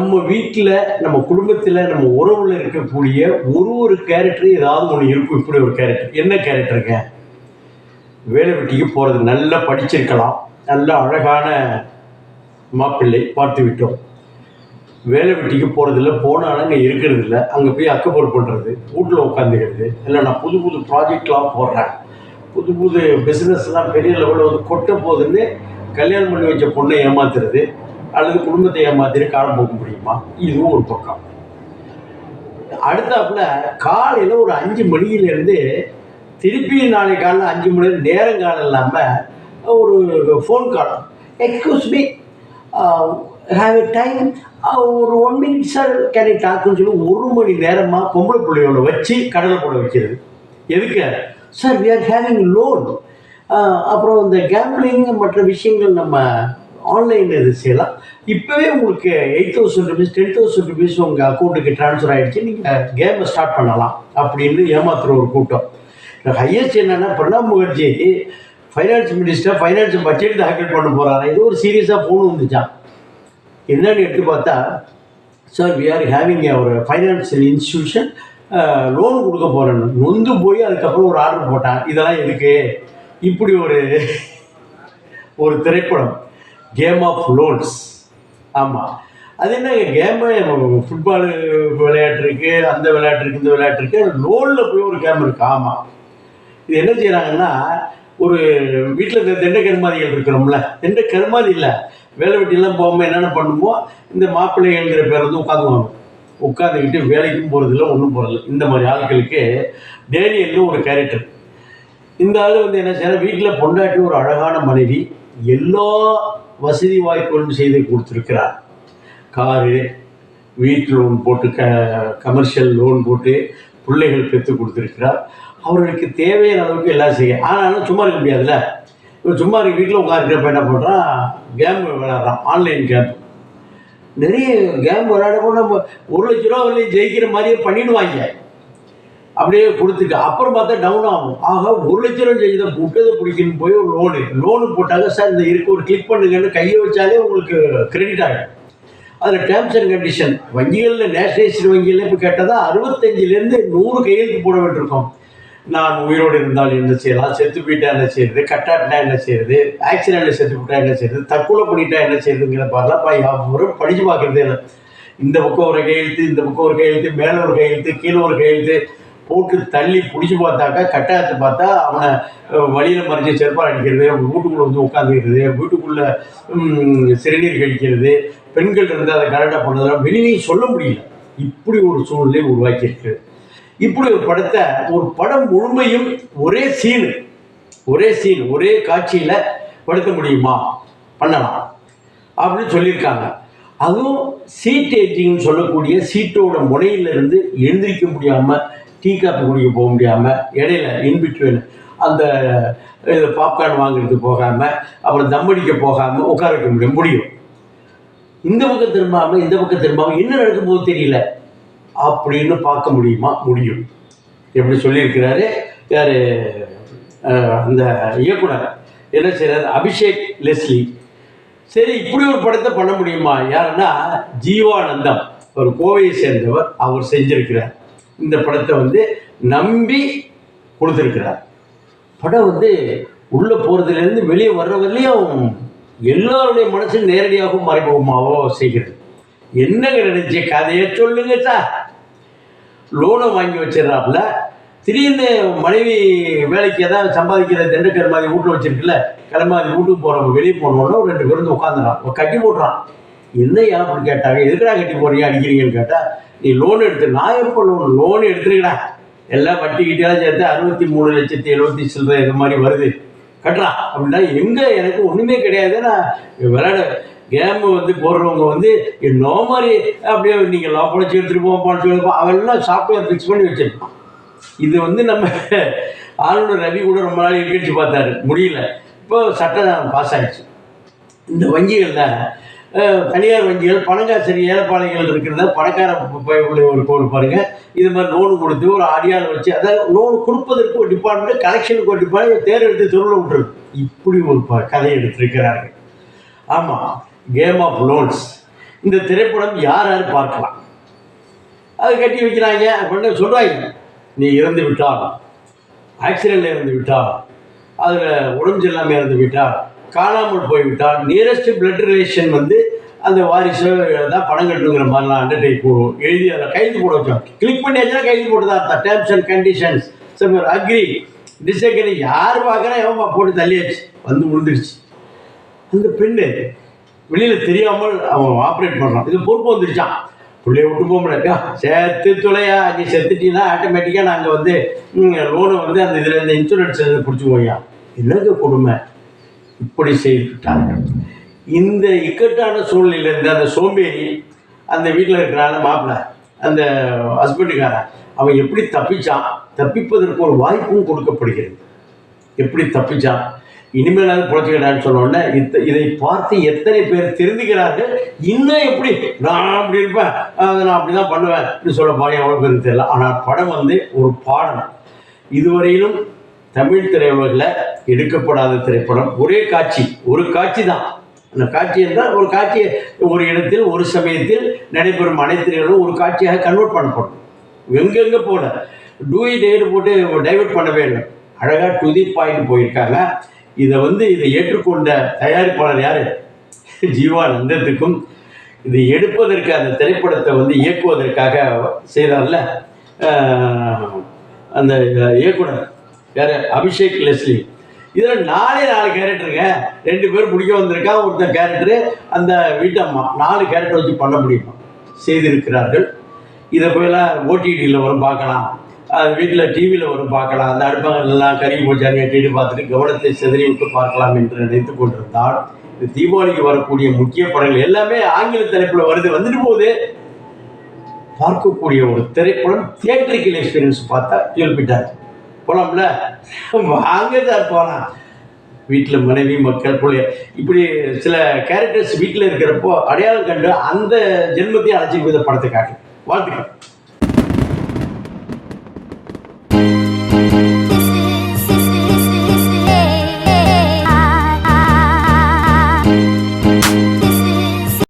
நம்ம வீட்டில் நம்ம குடும்பத்தில் நம்ம உறவில் இருக்கக்கூடிய ஒரு ஒரு கேரக்டர் ஏதாவது ஒன்று இருக்கும். இப்படி ஒரு கேரக்டர் என்ன கேரக்டருங்க வேலை வெட்டிக்கு போகிறது நல்லா படிச்சிருக்கலாம். நல்ல அழகான மாப்பிள்ளை பார்த்து விட்டோம். வேலை வெட்டிக்கு போகிறதில்ல போனாலும் அங்கே இருக்கிறது இல்லை அங்கே போய் அக்கப்போர் பண்ணுறது வீட்டில் உட்காந்துக்கிறது இல்லை நான் புது புது ப்ராஜெக்ட்லாம் போடுறேன். புது புது பிஸ்னஸ்லாம் பெரிய லெவலில் வந்து கொட்ட போகுதுன்னு கல்யாணம் பண்ணி வச்ச பொண்ணை ஏமாத்துறது. அல்லது குடும்பத்தை ஏமாத்திட்டு காலம் போக முடியுமா? இதுவும் ஒரு பக்கம். அடுத்தாப்புல காலையில் ஒரு அஞ்சு மணியிலேருந்து திருப்பி நாளை காலையில் அஞ்சு மணி நேரம் காலம் இல்லாமல் ஒரு phone call excuse me have a time ஒரு ஒன் மினிட் சார் கேன் டாக்குன்னு சொல்லி ஒரு மணி நேரமாக பொம்பளை பிள்ளையோட வச்சு கடலை போட வைக்கிறது. எதுக்கு? Sir we are having loan அப்புறம் இந்த கேம்பிளிங் மற்ற விஷயங்கள் நம்ம ஆன்லைன் இது செய்யலாம். இப்போவே உங்களுக்கு eight thousand rupees ten thousand rupees உங்கள் அக்கௌண்ட்டுக்கு ட்ரான்ஸ்ஃபர் ஆகிடுச்சு நீங்கள் கேமை ஸ்டார்ட் பண்ணலாம் அப்படின்னு ஏமாத்துற ஒரு கூட்டம். ஹையஸ்ட் என்னென்னா Pranab Mukherjee finance minister finance budget தாக்கல் பண்ண போகிறாரு இது ஒரு சீரியஸாக ஃபோன் வந்துச்சான் என்னன்னு எடுத்து பார்த்தா சார் வி ஆர் ஹேவிங் ஒரு ஃபைனான்சியல் இன்ஸ்டியூஷன் லோன் கொடுக்க போகிறேன்னு நொந்து போய் அதுக்கப்புறம் ஒரு ஆர்டர் போட்டான். இதெல்லாம் எதுக்கு? இப்படி ஒரு ஒரு திரைப்படம். கேம் ஆஃப் லோன்ஸ் ஆமாம் அது என்ன கேமு ஃபுட்பால் விளையாட்டு இருக்குது அந்த விளையாட்டு இருக்குது இந்த விளையாட்டு இருக்குது லோனில் போய் ஒரு கேம் இருக்குது ஆமாம் இது என்ன செய்கிறாங்கன்னா ஒரு வீட்டில் இந்த தெண்டை கருமாதிகள் இருக்கிறோம்ல தெண்டை கருமாதி இல்லை. வேலை வெட்டிலாம் போகாமல் என்னென்ன பண்ணுமோ இந்த மாப்பிள்ளைங்கிற பேர் வந்து உட்காந்துவாங்க உட்காந்துக்கிட்டு வேலைக்கும் போகிறதில்ல ஒன்றும் போகிறதில்ல இந்த மாதிரி ஆட்களுக்கு டேனியல்னு ஒரு கேரக்டர் இந்த ஆள் வந்து என்ன செய்யறாரு வீட்டில் பொண்டாட்டி ஒரு அழகான மனைவி எல்லா வசதி வாய்ப்புகளும் செய்து கொடுத்துருக்கிறார். காரு வீட்டு லோன் போட்டு க கமர்ஷியல் லோன் போட்டு பிள்ளைகள் பெற்று கொடுத்துருக்கிறார். அவர்களுக்கு தேவையான அளவுக்கு எல்லாம் செய்ய ஆனாலும் சும்மா இருக்க முடியாதுல்ல? இப்போ சும்மா இருக்க வீட்டில் உட்காந்துருக்கப்ப என்ன பண்ணுறான் கேம் விளையாடுறான் ஆன்லைன் கேம் நிறைய கேம் விளையாட நம்ம ஒரு லட்ச ரூபா வரலையும் ஜெயிக்கிற மாதிரியே பண்ணிடுவாங்க. அப்படியே கொடுத்துட்டு அப்புறம் பார்த்தா டவுன் ஆகும். ஆக ஒரு லட்ச ரூபா செஞ்சதை விட்டதை பிடிக்கணும் போய் ஒரு லோனு லோனு போட்டாங்க. சார் இந்த இருக்கு. ஒரு கிளிக் பண்ணுங்கன்னு கையை வச்சாலே உங்களுக்கு கிரெடிட் ஆகிடும் அதில் டேர்ம்ஸ் அண்ட் கண்டிஷன் வங்கிகளில் நேஷனலைஸ்டு வங்கியில் இப்போ கேட்டதா அறுபத்தஞ்சிலேருந்து நூறு கையெழுத்து போட வேண்டியிருக்கோம். நான் உயிரோடு இருந்தால் என்ன செய்யலாம்? செத்து போயிட்டா என்ன செய்யுது கட்டாட்டினா என்ன செய்யுது ஆக்சிடென்ட்ல செத்து போட்டா என்ன செய்யுது தற்கொலை பண்ணிட்டா என்ன செய்யுதுங்கிற மாதிரிலாம் பா- ஒரு படிச்சு பார்க்குறதே இல்லை. இந்த பக்கம் ஒரு கையெழுத்து இந்த பக்கம் ஒரு கையெழுத்து மேலே ஒரு கையெழுத்து கீழே ஒரு கையெழுத்து. போட்டு தள்ளி பிடிச்சி பார்த்தாக்கா கட்டாயத்தை பார்த்தா அவனை வழியில் மறைஞ்ச செருப்பால் அடிக்கிறது அவங்க வீட்டுக்குள்ளே வந்து உட்காந்துக்கிறது வீட்டுக்குள்ளே சிறுநீர் கழிக்கிறது பெண்கள் இருந்து அதை கரெக்டாக பண்ணுறதெல்லாம் வெளியே சொல்ல முடியல. இப்படி ஒரு சூழ்நிலை உருவாக்கியிருக்கு இப்படி ஒரு படத்தை ஒரு படம் முழுமையும் ஒரே சீனு ஒரே சீன் ஒரே காட்சியில் படுத்த முடியுமா? பண்ணலாம். அப்படின்னு சொல்லியிருக்காங்க. அதுவும் சீட் ஏஜிங்னு சொல்லக்கூடிய சீட்டோட முனையிலிருந்து எழுந்திரிக்க முடியாமல் டீ காப்பி குடிக்க போக முடியாமல் இடையில இன்பிட்வீன் அந்த பாப்கார்ன் வாங்குறது போகாமல் அப்புறம் தம் அடிக்க போகாமல் உட்கார வைக்க முடியும் முடியும். இந்த பக்கம் திரும்பாமல் இந்த பக்கம் திரும்பாமல் என்ன நடக்கும் போது தெரியல. அப்படின்னு பார்க்க முடியுமா? முடியும். எப்படி சொல்லியிருக்கிறாரு யார் அந்த இயக்குனர் என்ன செய்கிறார் அபிஷேக் லெஸ்லி. சரி இப்படி ஒரு படத்தை பண்ண முடியுமா? யாருன்னா ஜீவானந்தம் ஒரு கோவையை சேர்ந்தவர் அவர் செஞ்சிருக்கிறார். இந்த படத்தை வந்து நம்பி கொடுத்துருக்கிறார். படம் வந்து உள்ளே போகிறதுலேருந்து வெளியே வர்ற வரையிலையும் எல்லாருடைய மனசும் நேரடியாகவும் மறைமுகமாகவோ செய்கிறது. என்னங்க நினச்சி கதையை சொல்லுங்க சார். லோனை வாங்கி வச்சிடறாப்புல. திடீர்னு மனைவி வேலைக்கு ஏதாவது சம்பாதிக்கிற திண்டுக்கல் மாதிரி வீட்டில் வச்சிருக்குல்ல கிளம்பாதி வீட்டுக்கு போகிறவங்க வெளியே போனோன்னா ஒரு ரெண்டு பேருந்து வந்து உட்காந்துறான் கட்டி போட்டுறான் என்னையா அப்படி கேட்டாங்க? எதுக்கடா கட்டி போறீங்க அடிக்கிறீங்கன்னு கேட்டால் நீ லோன் எடுத்து நான் எப்போ லோன் லோன் எடுத்துருக்கடா. எல்லாம் வட்டி கிட்டியெல்லாம் சேர்த்து அறுபத்தி மூணு லட்சத்தி எழுபத்தி சில்லற இது மாதிரி வருது. கட்டுறா. அப்படின்னா எங்கே எனக்கு ஒன்றுமே கிடையாது. நான் விளையாட கேமு வந்து போடுறவங்க வந்து என்னோ மாதிரி அப்படியே நீங்கள் லா பொழைச்சி எடுத்துகிட்டு போவோம் பொழைச்சி எடுப்போம் அவெல்லாம் சாஃப்ட்வேர் ஃபிக்ஸ் பண்ணி வச்சிருப்பான் இது வந்து நம்ம ஆளுநர் ரவி கூட ரொம்ப நாள் இழுக்கடிச்சு பார்த்தாரு. முடியல. இப்போ சட்டம் பாஸ் ஆகிடுச்சு இந்த வங்கிகளில் தான் தனியார் வங்கிகள் பணங்காசரி ஏழைப்பாளைகள் இருக்கிறத பணக்கார ப- ஒரு கோடு பாருங்க. இது மாதிரி லோன் கொடுத்து ஒரு அடியால் வச்சு அதாவது லோன் கொடுப்பதற்கு ஒரு டிபார்ட்மெண்ட் கலெக்ஷனுக்கு ஒரு டிபார்ட்மெண்ட் தேர் எடுத்து தெருவில் விட்டுருது இப்படி ஒரு ப- கதை எடுத்திருக்கிறார்கள். ஆமாம் கேம் ஆஃப் லோன்ஸ் இந்த திரைப்படம் யார் யார் பார்க்கலாம்? அது கட்டி வைக்கிறாங்க. அப்படின்னு சொல்கிறாங்க நீ இறந்து விட்டால் ஆக்சிடெண்ட்டில் இறந்து விட்டால் அதில் உடம்பு சரியில்லாமல் இறந்து விட்டால் காணாமல் போய்விட்டால் நியரஸ்ட் பிளட் ரிலேஷன் வந்து அந்த வாரிசு தான் பணம் கட்டுங்கிற மாதிரிலாம் அண்டர்டேக் போடுவோம். எழுதி அதை கைது போட வச்சோம். கிளிக் பண்ணியாச்சுன்னா கைது போட்டு தான் அர்த்தம் terms and conditions some agree disagree யார் பார்க்குறா எவன் போட்டு தள்ளியாச்சு? வந்து விழுந்துருச்சு. அந்த பெண்ணு வெளியில் தெரியாமல் அவன் ஆப்ரேட் பண்ணுறான் இது பொறுப்பு வந்துருச்சான் பிள்ளைய விட்டு போக முடியாது. சேர்த்து துளையா நீ செத்துட்டீங்கன்னா ஆட்டோமேட்டிக்காக நாங்கள் வந்து லோனை வந்து அந்த இதில் இந்த இன்சூரன்ஸ் போயா என்னங்க கொடுமை. இப்படி செய்துட்டாங்க இந்த இக்கட்டான சூழ்நிலையிலேருந்து அந்த சோம்பேறி அந்த வீட்டில் இருக்கிறான மாப்பிள்ள அந்த ஹஸ்பண்டுக்காரன் அவன் எப்படி தப்பிச்சான்? தப்பிப்பதற்கு ஒரு வாய்ப்பும் கொடுக்கப்படுகிறது. எப்படி தப்பிச்சான்? இனிமேலாவது புழைச்சிக்கிறான்னு சொன்னோடனே இத்த இதை பார்த்து எத்தனை பேர் திருந்துகிறார்கள் இன்னும் எப்படி? நான் அப்படி இருப்பேன். அதை நான் அப்படி தான் பண்ணுவேன். அப்படின்னு சொல்ல பாடம் எவ்வளோ பேருக்கு தெரியல. ஆனால் படம் வந்து ஒரு பாடம் இதுவரையிலும் தமிழ் திரையுலகில் எடுக்கப்படாத திரைப்படம் ஒரே காட்சி ஒரு காட்சி தான். அந்த காட்சி என்றால் ஒரு காட்சி ஒரு இடத்தில் ஒரு சமயத்தில் நடைபெறும் அனைத்து ஒரு காட்சியாக கன்வெர்ட் பண்ணப்படும். எங்கெங்கே போல டூயி டேடு போட்டு டைவர்ட் பண்ணவே இல்லை. அழகாக டு தி பாயிண்ட் போயிருக்காங்க. இதை வந்து இதை ஏற்றுக்கொண்ட தயாரிப்பாளர் யார்? ஜீவானந்தத்துக்கும் இதை எடுப்பதற்கு அந்த திரைப்படத்தை வந்து இயக்குவதற்காக செய்தார்ல அந்த இயக்குனர். யார்? அபிஷேக் லெஸ்லி. இதில் நாலே நாலு கேரக்டருங்க ரெண்டு பேர் பிடிக்க வந்திருக்கா ஒருத்தன் கேரக்டரு அந்த வீட்டம்மா நாலு கேரக்டர் வச்சு பண்ண முடியுமா? செய்திருக்கிறார்கள். இதை போயெல்லாம் ஓடிடியில் வரும் பார்க்கலாம். அது வீட்டில் டிவியில் வரும் பார்க்கலாம். அந்த அடுப்பங்கள்லாம் கறி போச்சான்னு எட்டிட்டு பார்த்துட்டு கவனத்தை சிதறி விட்டு பார்க்கலாம் என்று நினைத்து கொண்டிருந்தால் இந்த தீபாவளிக்கு வரக்கூடிய முக்கிய படங்கள். எல்லாமே ஆங்கில தலைப்பில் வருது. வந்துட்டு போகுது. பார்க்கக்கூடிய ஒரு திரைப்படம் தியேட்டரிக்கல் எக்ஸ்பீரியன்ஸ் பார்த்தா கேள்விட்டார் போலாம்ல? வாங்க சார் போகலாம் வீட்டில் மனைவி மக்கள் பிள்ளைய. இப்படி சில கேரக்டர்ஸ் வீட்டில் இருக்கிறப்போ அடையாளம் கண்டு அந்த ஜென்மத்தையும் அழைச்சி போய் படத்தை காட்டு. வாழ்த்துக்கள்.